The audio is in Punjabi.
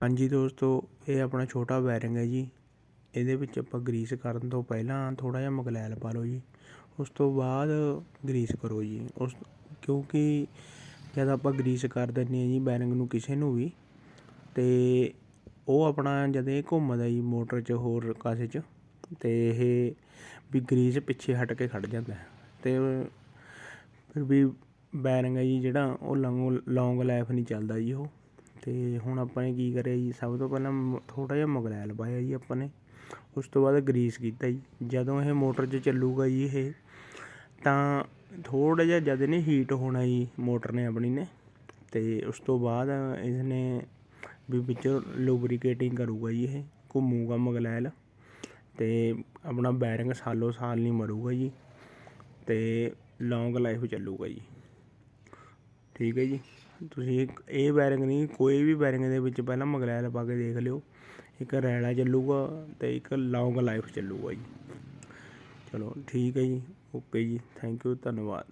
ਹਾਂਜੀ ਦੋਸਤੋ, ਇਹ ਆਪਣਾ ਛੋਟਾ ਬੈਰਿੰਗ ਹੈ ਜੀ। ਇਹਦੇ ਵਿੱਚ ਆਪਾਂ ਗਰੀਸ ਕਰਨ ਤੋਂ ਪਹਿਲਾਂ ਥੋੜ੍ਹਾ ਜਿਹਾ ਮਗਲੈਲ ਪਾ ਲਓ ਜੀ। ਉਸ ਤੋਂ ਬਾਅਦ ਗਰੀਸ ਕਰੋ ਜੀ। ਉਸ ਕਿਉਂਕਿ ਜਦ ਆਪਾਂ ਗਰੀਸ ਕਰ ਦਿੰਦੇ ਹਾਂ ਜੀ ਬੈਰਿੰਗ ਨੂੰ ਕਿਸੇ ਨੂੰ ਵੀ, ਤੇ ਉਹ ਆਪਣਾ ਜਦ ਇਹ ਘੁੰਮਦਾ ਜੀ ਮੋਟਰ 'ਚ ਹੋਰ ਕਾਸੇ 'ਚ, ਤੇ ਇਹ ਵੀ ਗਰੀਸ ਪਿੱਛੇ ਹਟ ਕੇ ਖੜ੍ਹ ਜਾਂਦਾ ਅਤੇ ਫਿਰ ਵੀ ਬੈਰਿੰਗ ਹੈ ਜੀ ਜਿਹੜਾ, ਉਹ ਲੌਂਗ ਲੌਂਗ ਲਾਈਫ ਨਹੀਂ ਚੱਲਦਾ ਜੀ ਉਹ। ਅਤੇ ਹੁਣ ਆਪਾਂ ਨੇ ਕੀ ਕਰਿਆ ਜੀ? ਸਭ ਤੋਂ ਪਹਿਲਾਂ ਥੋੜ੍ਹਾ ਜਿਹਾ ਮਗਲੈਲ ਪਾਇਆ ਜੀ ਆਪਾਂ ਨੇ। ਉਸ ਤੋਂ ਬਾਅਦ ਗਰੀਸ ਕੀਤਾ ਜੀ। ਜਦੋਂ ਇਹ ਮੋਟਰ 'ਚ ਚੱਲੂਗਾ ਜੀ ਇਹ, ਤਾਂ ਥੋੜ੍ਹਾ ਜਿਹਾ ਜਦ ਇਹਨੇ ਹੀਟ ਹੋਣਾ ਜੀ ਮੋਟਰ ਨੇ ਆਪਣੀ ਨੇ ਅਤੇ ਉਸ ਤੋਂ ਬਾਅਦ ਇਸਨੇ ਵੀ ਵਿੱਚ ਲੁਬਰੀਕੇਟਿੰਗ ਕਰੂਗਾ ਜੀ ਇਹ, ਘੁੰਮੂਗਾ ਮੋਗਲੈਲ ਅਤੇ ਆਪਣਾ ਬੈਰਿੰਗ ਸਾਲੋ ਸਾਲ ਨਹੀਂ ਮਰੂਗਾ ਜੀ। ਅਤੇ ਲੌਂਗ ਲਾਈਫ ਚੱਲੂਗਾ ਜੀ। ਠੀਕ ਹੈ ਜੀ? ਤੁਸੀਂ ਇੱਕ, ਇਹ ਬੈਰਿੰਗ ਨਹੀਂ, ਕੋਈ ਵੀ ਬੈਰਿੰਗ ਦੇ ਵਿੱਚ ਪਹਿਲਾਂ ਮਗਲੈਲ ਪਾ ਕੇ ਦੇਖ ਲਿਓ। ਇੱਕ ਰੈਲਾ ਚੱਲੂਗਾ ਅਤੇ ਇੱਕ ਲੌਂਗ ਲਾਈਫ ਚੱਲੂਗਾ ਜੀ। ਚਲੋ, ਠੀਕ ਹੈ ਜੀ ਓਕੇ ਜੀ ਥੈਂਕ ਯੂ ਧੰਨਵਾਦ।